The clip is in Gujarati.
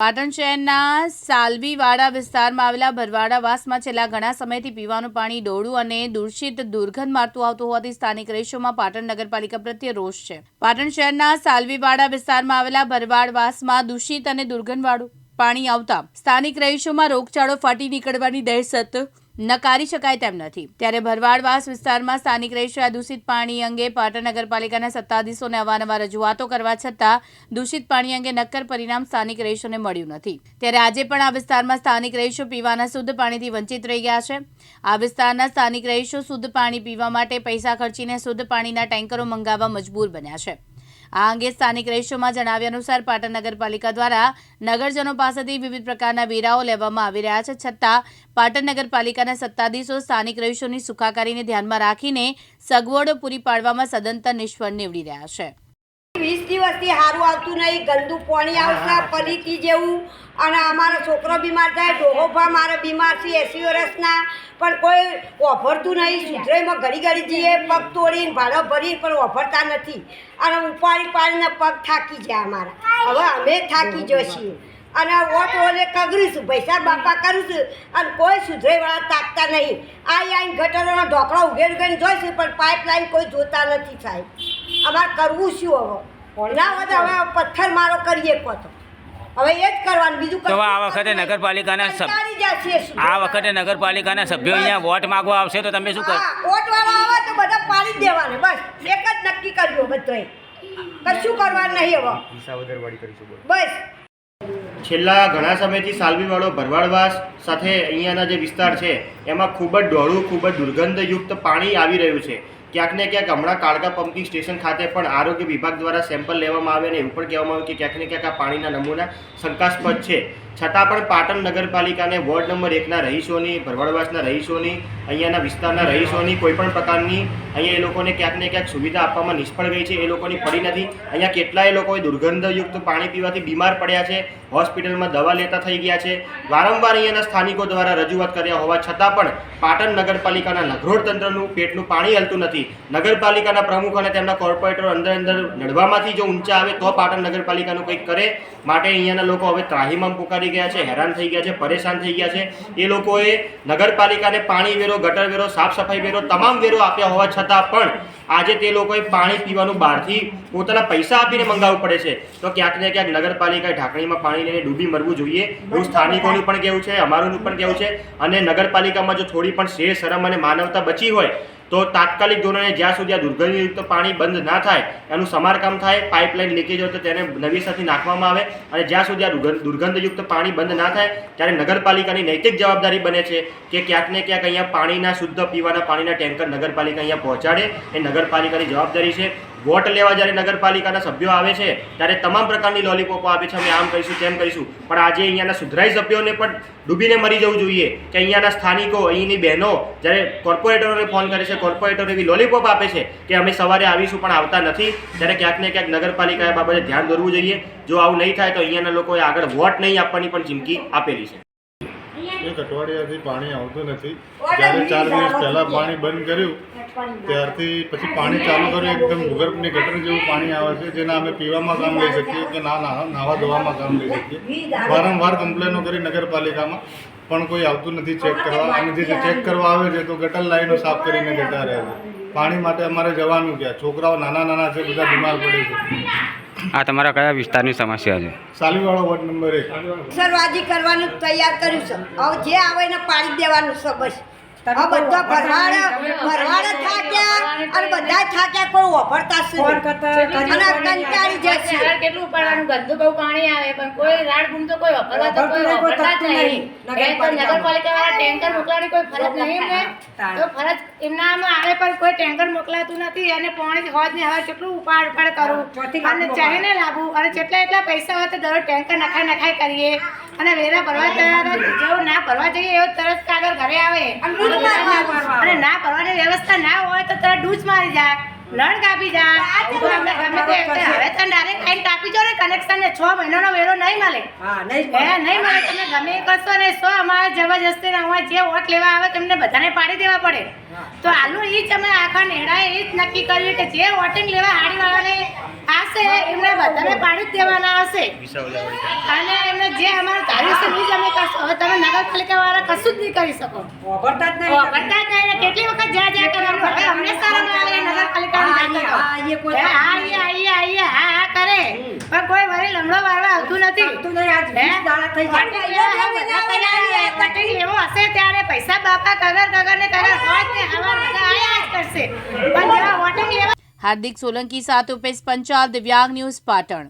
પાટણ શહેરના સાલવીવાડા વિસ્તારમાં આવેલા ભરવાડાવાસમાં છેલ્લા ઘણા સમયથી પીવાનું પાણી ડોળું અને દૂષિત દુર્ગંધ મારતું આવતું હોવાથી સ્થાનિક રહીશોમાં પાટણ નગરપાલિકા પ્રત્યે રોષ છે. પાટણ શહેરના સાલવીવાડા વિસ્તારમાં આવેલા ભરવાડવાસમાં દૂષિત અને દુર્ગંધવાળું પાણી આવતા સ્થાનિક રહીશોમાં રોગચાળો ફાટી નીકળવાની દહેશત નકારી શકાય તેમ નથી. ત્યારે ભરવાડવાસ વિસ્તારમાં સ્થાનિક રહીશોએ આ દૂષિત પાણી અંગે પાટણ નગરપાલિકાના સત્તાધીશોને અવારનવાર રજૂઆતો કરવા છતાં દૂષિત પાણી અંગે નક્કર પરિણામ સ્થાનિક રહીશોને મળ્યું નથી. ત્યારે આજે પણ આ વિસ્તારમાં સ્થાનિક રહીશો પીવાના શુદ્ધ પાણીથી વંચિત રહી ગયા છે. આ વિસ્તારના સ્થાનિક રહીશો શુદ્ધ પાણી પીવા માટે પૈસા ખર્ચીને શુદ્ધ પાણીના ટેન્કરો મંગાવવા મજબૂર બન્યા છે. આ અંગે સ્થાનિક રહીશોમાં જણાવ્યા અનુસાર પાટણ નગરપાલિકા દ્વારા નગરજનો પાસેથી વિવિધ પ્રકારના વેરાઓ લેવામાં આવી રહ્યા છે. છતાં પાટણ નગરપાલિકાના સત્તાધીશો સ્થાનિક રહીશોની સુખાકારીને ધ્યાનમાં રાખીને સગવડો પૂરી પાડવામાં સદંતર નિષ્ફળ નીવડી રહ્યા છે. વીસ દિવસથી સારું આવતું નહીં ગંદુ પાણી આવશે પલીતી જેવું. અને અમારો છોકરો બીમાર થાય ડોહોભા મારે બીમાર છે એસી વર્ષના પણ કોઈ ઓફરતું નહીં સુધરેમાં ઘડી ઘડી જઈએ પગ તોડીને ભાડો ભરીને પણ ઓફરતા નથી. અને ઉપાડી પાડીને પગ થાકી જાય અમારા. હવે અમે થાકી જઈએ અને ઓટ ઓલે કગરીશું પૈસા બાપા કરીશું. અને કોઈ સુધરેવાળા તાકતા નહીં. આ આઈને ગટરોનો ઢોકળો ઉઘેર ઉઘેર જોઈશું પણ પાઇપલાઇન કોઈ જોતા નથી સાહેબ. અમારે કરવું શું હવે? ના હોય તો હવે પથ્થર મારો કરીએ કોતો હવે એ જ કરવાનું બીજું તો આ વખતે નગરપાલિકાના આ વખતે નગરપાલિકાના સભ્યો અહીંયા વોટ માંગવા આવશે તો તમે શું કરો? વોટ વોટવાળા આવે તો બધા પાડી જ દેવાના બસ. એક જ નક્કી કરજો બધોય કશું કરવાનું નહીં હવે. બસ. છેલ્લા ઘણા સમયથી સાલવીવાળો ભરવાડવાસ સાથે અહીંયાના જે વિસ્તાર છે એમાં ખૂબ જ ડોળું ખૂબ જ દુર્ગંધયુક્ત પાણી આવી રહ્યું છે. ક્યાંક ને ક્યાંક હમણાં કાળકા પંપિંગ સ્ટેશન ખાતે પણ આરોગ્ય વિભાગ દ્વારા સેમ્પલ લેવામાં આવે અને એવું પણ કહેવામાં આવ્યું કે ક્યાંક ને ક્યાંક આ પાણીના નમૂના શંકાસ્પદ છે. છતાં પણ પાટણ નગરપાલિકાને વોર્ડ નંબર એકના રહીશોની, ભરવાડવાસના રહીશોની, અહીંયાના વિસ્તારના રહીશોની કોઈ પણ પ્રકારની અહીંયા એ લોકોને ક્યાંક ને ક્યાંક સુવિધા આપવામાં નિષ્ફળ ગઈ છે, એ લોકોની પડી નથી. અહીંયા કેટલાય લોકોએ દુર્ગંધયુક્ત પાણી પીવાથી બીમાર પડ્યા છે, હોસ્પિટલમાં દવા લેતા થઈ ગયા છે. વારંવાર અહીંયાના સ્થાનિકો દ્વારા રજૂઆત કર્યા હોવા છતાં પણ પાટણ નગરપાલિકાના નગરોળ તંત્રનું પેટનું પાણી હલતું નથી. નગરપાલિકાના પ્રમુખ અને તેમના કોર્પોરેટરો અંદર અંદર લડવામાંથી જો ઊંચા આવે તો પાટણ નગરપાલિકાનું કંઈક કરે. માટે અહીંયાના લોકો હવે ત્રાહીમામ પુકારી ગયા છે, હેરાન થઈ ગયા છે, પરેશાન થઈ ગયા છે. એ લોકોએ નગરપાલિકાને પાણી વેરો, ગટર વેરો, સાફ સફાઈ વેરો, તમામ વેરો આપ્યા હોવા છતાં પણ આજે તે લોકોએ પાણી પીવાનું બહારથી પોતાના પૈસા આપીને મંગાવવું પડે છે. તો ક્યાંક ને ક્યાંક નગરપાલિકાએ ઢાંકણીમાં પાણી લઈને ડૂબી મરવું જોઈએ. એવું સ્થાનિકોનું પણ કહેવું છે અમારું પણ કહેવું છે. અને નગરપાલિકામાં જો થોડી પણ શેર શરમ અને માનવતા બચી હોય તો તાત્કાલિક ધોરણે જ્યાં સુધી આ દુર્ગંધયુક્ત પાણી બંધ ના થાય, એનું સમારકામ થાય, પાઇપલાઇન લીકેજ હોય તો તેને નવીસરથી નાખવામાં આવે અને જ્યાં સુધી આ દુર્ગંધ, દુર્ગંધયુક્ત પાણી બંધ ના થાય, ત્યારે નગરપાલિકાની નૈતિક જવાબદારી બને છે કે ક્યાંક ને ક્યાંક અહીંયા પાણીના શુદ્ધ પીવાના પાણીના ટેન્કર નગરપાલિકા અહીંયા પહોંચાડે. એ નગરપાલિકાની જવાબદારી છે વોટ લેવા જ્યારે નગરપાલિકાના સભ્યો આવે છે ત્યારે તમામ પ્રકારની લોલીપોપો આપે છે અમે આમ કહીશું તેમ કહીશું. પણ આજે અહીંયાના સુધરાઈ સભ્યોને પણ ડૂબીને મરી જવું જોઈએ કે અહીંયાના સ્થાનિકો અહીંની બહેનો જ્યારે કોર્પોરેટરોને ફોન કરે છે કોર્પોરેટરો એવી લોલીપોપ આપે છે કે અમે સવારે આવીશું પણ આવતા નથી ત્યારે ક્યાંક ને ક્યાંક નગરપાલિકાએ બાબતે ધ્યાન દોરવું જોઈએ. જો આવું નહીં થાય તો અહીંયાના લોકોએ આગળ વોટ નહીં આપવાની પણ ચીમકી આપેલી છે. એક અઠવાડિયાથી પાણી આવતું નથી. જ્યારે ચાર દિવસ પહેલાં પાણી બંધ કર્યું ત્યારથી પછી પાણી ચાલુ કર્યું એકદમ ભૂગર્ભની ગટર જેવું પાણી આવે છે જેના અમે પીવામાં કામ લઈ શકીએ કે ના ના નાવા ધોવામાં કામ લઈ શકીએ. વારંવાર કમ્પ્લેનો કરી નગરપાલિકામાં પણ કોઈ આવતું નથી ચેક કરવા. અને જે ચેક કરવા આવે છે તો ગટર લાઈનો સાફ કરીને જતા રહે છે. પાણી માટે અમારે જવાનું ક્યાં? છોકરાઓ નાના નાના છે બધા બીમાર પડે છે. આ તમારા કયા વિસ્તારની સમસ્યા છે? સાલીવાળો વોર્ડ નંબર એક. સરવાજી કરવાનું તૈયાર કર્યું છે. હવે જે આવે એને પાડી દેવાનું છે બસ. હવે બધા ભરવાડ ભરવાડ થાક્યા અને બધા થાક્યા કોઈ વફરતા જ નહીં અને કંટાળી જશે હેરાન કેટલું પડવાનું ગંદુ બહુ પાણી આવે પણ કોઈ રાડ ગુમ તો કોઈ વપરવા તો કોઈ વપરતા જ નહીં. એ તો નગરપાલિકા વાળા ટેન્કર મોકલવાની કોઈ ફરજ નહીં એમને તો ફરજ એમનામાં આવે પણ કોઈ ટેન્કર મોકલાતું નથી અને પાણી હોજ ને હવે કેટલું ઉપાડ ઉપાડ કરું. અને ચાહીને લાવવું અને જેટલા એટલા પૈસા હોય તો દરરોજ ટેન્કર નખાય નખાય કરીએ. અને વેરા ભરવા તૈયાર જેવું ના ભરવા જઈએ એવો તરત કાગળ ઘરે આવે. અને ના કરવાની વ્યવસ્થા ના હોય તો તરત ડૂચ મારી જાય. નળ કાપી જા. ગમે તે હવે તો ડાયરેક્ટ લાઈન કાપી જો ને કનેક્શન ને છ મહિનાનો વેરો નહીં મળે. હા નહીં હે નહીં મળે. તમે ગમે એ કરશો ને સો અમારે જબરજસ્તી ને અમારે જે વોટ લેવા આવે તમને બધાને પાડી દેવા પડે. તો આલુ ઈ જ અમે આખા નેડાએ એ જ નક્કી કર્યું કે જે વોટિંગ લેવા હાડીવાળાને આવશે એમને બધાને પાડી જ દેવાના હશે. અને એમને જે અમારું ધાર્યું છે ઈ જ અમે કરશું. હવે તમે નગરપાલિકા વાળા કશું જ નહીં કરી શકો. વાપરતા જ નહીં કરતા જ નહીં કેટલી વખત જ્યાં જ્યાં કરવાનું. હવે અમને શરમ આવે નગરપાલિકાની હા, વાત અહીંયા, કરો. હા, અહીંયા કોઈ હે, આઈએ, આઈએ, આઈએ, હા હા કરે પણ કોઈ વળી લમડો વાળવા આવતું નથી તું નહીં આજ હે? વીસ દાડા થઈ ગયા. વોટિંગ લેવા હા, બધા તૈયાર છે. વોટિંગ લેવો હશે ત્યારે પૈસા બાપા કગર કગર ને કગર હોય જ ને આવા બધા આયા જ કરશે. પણ જેવા વોટિંગ લેવા હાર્દિક સોલંકી સાથે ઉપેશ પંચાલ દિવ્યાંગ ન્યૂઝ પાટણ.